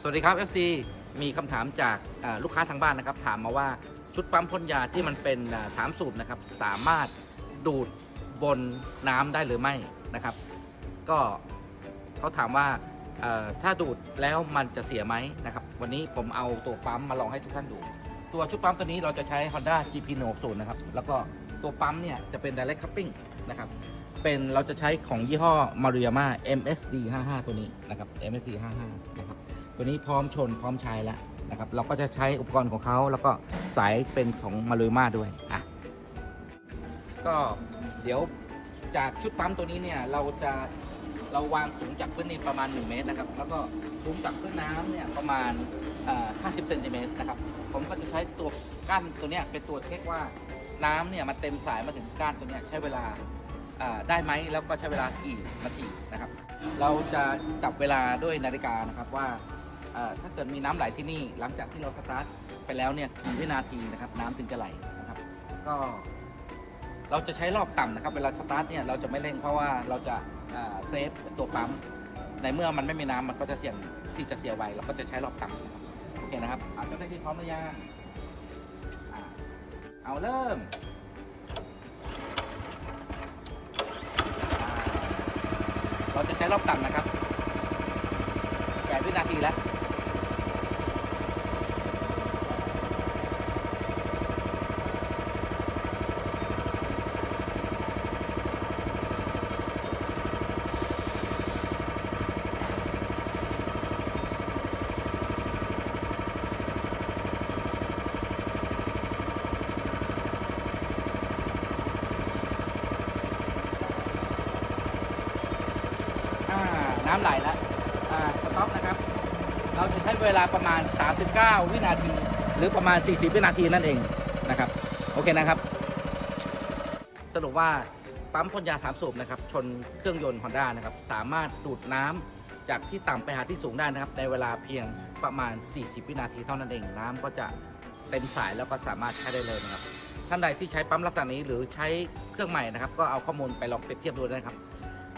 สวัสดีครับ FC มีคำถามจากลูกค้าทางบ้านนะครับ ถามมาว่าชุดปั๊มพ่นยาที่มันเป็นสามสูบนะครับ สามารถดูดบนน้ำได้หรือไม่นะครับ ก็เขาถามว่าถ้าดูดแล้วมันจะเสียไหมนะครับ วันนี้ผมเอาตัวปั๊มมาลองให้ทุกท่านดู ตัวชุดปั๊มตัวนี้เราจะใช้ Honda GP 1 6 0นะครับ แล้วก็ตัวปั๊มเนี่ยจะเป็น direct coupling นะครับ เป็นเราจะใช้ของยี่ห้อ Maruyama MSD 55ตัวนี้นะครับ MSD 55นะครับ ตัวนี้พร้อมชนพร้อมใช้แล้วนะครับ เราก็จะใช้อุปกรณ์ของเขาแล้วก็สายเป็นของ Maruyama ด้วยอะก็เดี๋ยวจากชุดปั๊มตัวนี้เนี่ยเราจะเราวางสูงจากพื้นดินประมาณ 1 เมตรนะครับ แล้วก็สูงจากพื้นน้ำเนี่ยประมาณเอ่อ50 เซนติเมตรนะครับ ผมก็จะใช้ตัวก้านตัวเนี้ยเป็นตัวเช็คว่าน้ำเนี่ยมันเต็มสายมาถึงก้านตัวเนี้ยใช้เวลาอ่าได้ไหมแล้วก็ใช้เวลากี่นาทีนะครับ เราจะจับเวลาด้วยนาฬิกานะครับว่า ถ้าเกิดมีน้ำไหลที่นี่หลังจากที่เราสตาร์ทไปแล้วเนี่ยกี่วินาทีนะครับ น้ำถึงจะไหลนะครับ ก็ เราจะใช้รอบต่ำนะครับ เวลาสตาร์ทเนี่ยเราจะไม่เร่งเพราะว่าเราจะเซฟตัวปั๊มในเมื่อมันไม่มีน้ำมันก็จะเสี่ยงที่จะเสียไวเราก็จะใช้รอบต่ำนะครับโอเคนะครับอาจจะได้ที่พร้อมหรือยังอ่าเอาเริ่มเราจะใช้รอบต่ำนะครับแปดวินาทีแล้ว อ่า น้ำไหลแล้วสต็อปนะครับ เราจะใช้เวลาประมาณ 39 วินาที หรือประมาณ 40 วินาทีนั่นเองนะครับ โอเคนะครับ สรุปว่าปั๊มพ่นยาสามสูบนะครับ ชนเครื่องยนต์ Honda นะครับ สามารถดูดน้ำจากที่ต่ำไปหาที่สูงได้นะครับ ในเวลาเพียงประมาณ 40 วินาทีเท่านั้นเอง น้ำก็จะเต็มสายแล้วก็สามารถใช้ได้เลยนะครับ ท่านใดที่ใช้ปั๊มลักษณะนี้หรือใช้เครื่องใหม่นะครับ ก็เอาข้อมูลไปลองเปรียบเทียบดูนะครับ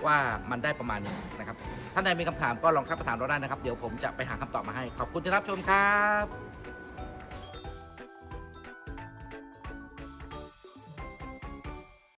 ว่ามันได้ประมาณนี้นะครับท่านใดมีคำถามก็ลองทักมาถามเราได้นะครับ เดี๋ยวผมจะไปหาคำตอบมาให้ ขอบคุณที่รับชมครับ